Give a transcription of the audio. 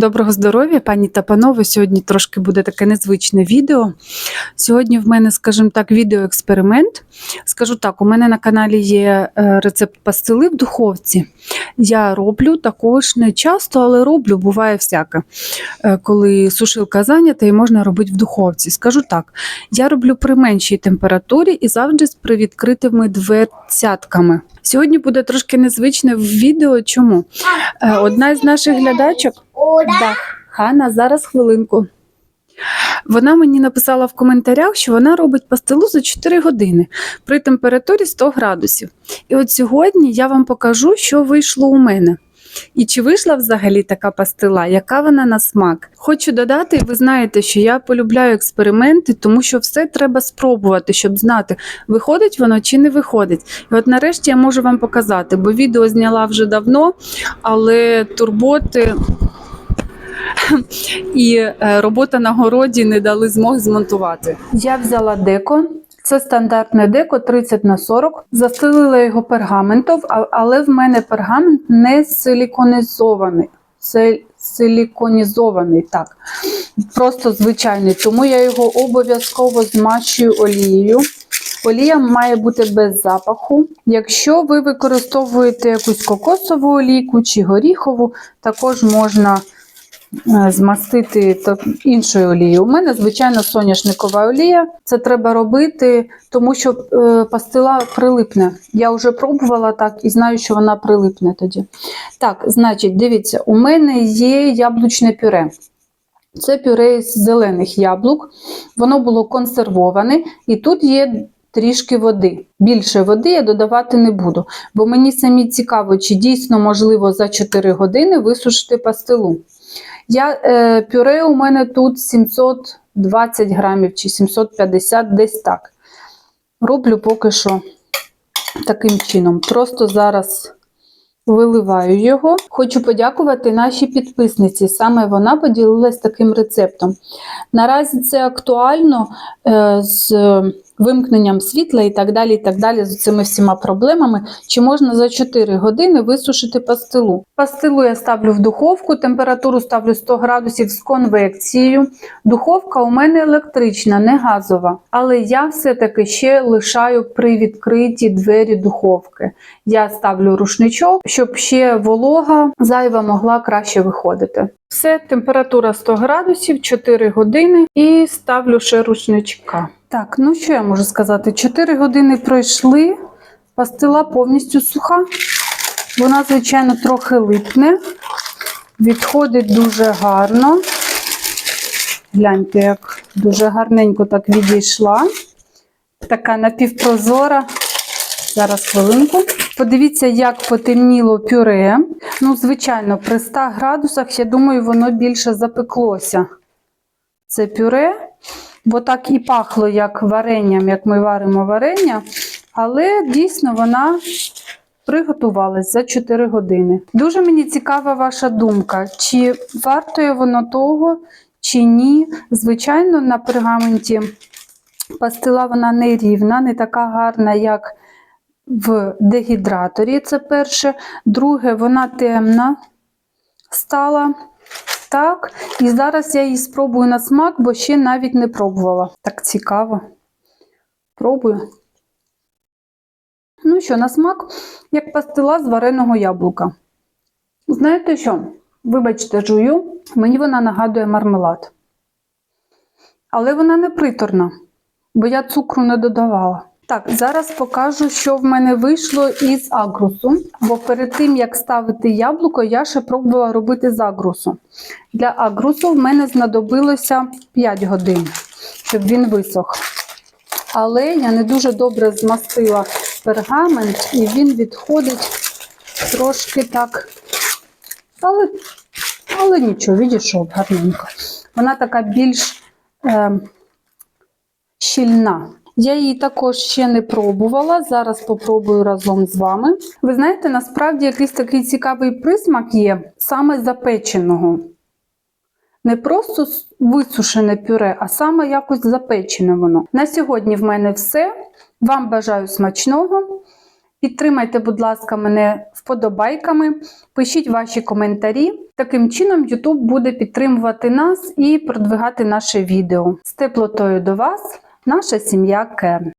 Доброго здоров'я, пані та панове. Сьогодні трошки буде таке незвичне відео. Сьогодні в мене, скажімо так, відеоексперимент. Скажу так, у мене на каналі є е, рецепт пастили в духовці. Я роблю також не часто, але роблю, буває всяке. Е, Коли сушилка зайнята і можна робити в духовці. Скажу так, я роблю при меншій температурі і завжди з привідкритими дверцятками. Сьогодні буде трошки незвичне в відео. Чому? Е, Одна з наших глядачок Да. Хана, зараз хвилинку. Вона мені написала в коментарях, що вона робить пастилу за 4 години при температурі 100 градусів. І от сьогодні я вам покажу, що вийшло у мене. І чи вийшла взагалі така пастила, яка вона на смак? Хочу додати, ви знаєте, що я полюбляю експерименти, тому що все треба спробувати, щоб знати, виходить воно чи не виходить. І от нарешті я можу вам показати, бо відео зняла вже давно, але турботи і е, робота на городі не дали змоги змонтувати. Я взяла деко. Це стандартне деко 30 на 40. Застелила його пергаментом, але в мене пергамент не силіконізований. Це силіконізований, так. Просто звичайний. Тому я його обов'язково змащую олією. Олія має бути без запаху. Якщо ви використовуєте якусь кокосову олійку чи горіхову, також можна змастити та- іншою олією. У мене, звичайно, соняшникова олія. Це треба робити, тому що е, пастила прилипне. Я вже пробувала так і знаю, що вона прилипне тоді. Так, значить, дивіться, у мене є яблучне пюре. Це пюре з зелених яблук. Воно було консервоване, і тут є трішки води. Більше води я додавати не буду, бо мені самі цікаво, чи дійсно можливо за 4 години висушити пастилу. Я, е, пюре у мене тут 720 грамів чи 750, десь так. Роблю поки що таким чином. Просто зараз виливаю його. Хочу подякувати нашій підписниці. Саме вона поділилась таким рецептом. Наразі це актуально е, з вимкненням світла і так далі, і так далі, з цими всіма проблемами. Чи можна за 4 години висушити пастилу? Пастилу я ставлю в духовку, температуру ставлю 100 градусів з конвекцією. Духовка у мене електрична, не газова. Але я все-таки ще лишаю при відкритій двері духовки. Я ставлю рушничок, щоб ще волога зайва могла краще виходити. Все, температура 100 градусів, 4 години і ставлю ще рушничка. Так, ну що я можу сказати? 4 години пройшли, пастила повністю суха. Вона, звичайно, трохи липне, відходить дуже гарно. Гляньте, як дуже гарненько так відійшла. Така напівпрозора. Зараз хвилинку. Подивіться, як потемніло пюре. Ну, звичайно, при 100 градусах, я думаю, воно більше запеклося. Це пюре, бо так і пахло, як варенням, як ми варимо варення. Але дійсно вона приготувалась за 4 години. Дуже мені цікава ваша думка, чи вартує воно того, чи ні. Звичайно, на пергаменті пастила вона не рівна, не така гарна, як в дегідраторі. Це перше. Друге, вона темна стала. Так, і зараз я її спробую на смак, бо ще навіть не пробувала. Так цікаво. Пробую. Ну що, на смак, як пастила з вареного яблука. Знаєте що? Вибачте, жую, мені вона нагадує мармелад. Але вона не приторна, бо я цукру не додавала. Так, зараз покажу, що в мене вийшло із агрусу. Бо перед тим, як ставити яблуко, я ще пробувала робити з агрусу. Для агрусу в мене знадобилося 5 годин, щоб він висох. Але я не дуже добре змастила пергамент, і він відходить трошки так. Але, але нічого, відійшов гарненько. Вона така більш е, щільна. Я її також ще не пробувала. Зараз попробую разом з вами. Ви знаєте, насправді якийсь такий цікавий присмак є саме запеченого. Не просто висушене пюре, а саме якось запечене воно. На сьогодні в мене все. Вам бажаю смачного Підтримайте, будь ласка, мене вподобайками, пишіть ваші коментарі. Таким чином, YouTube буде підтримувати нас і продвигати наше відео. З теплотою до вас, наша сім'я Кен.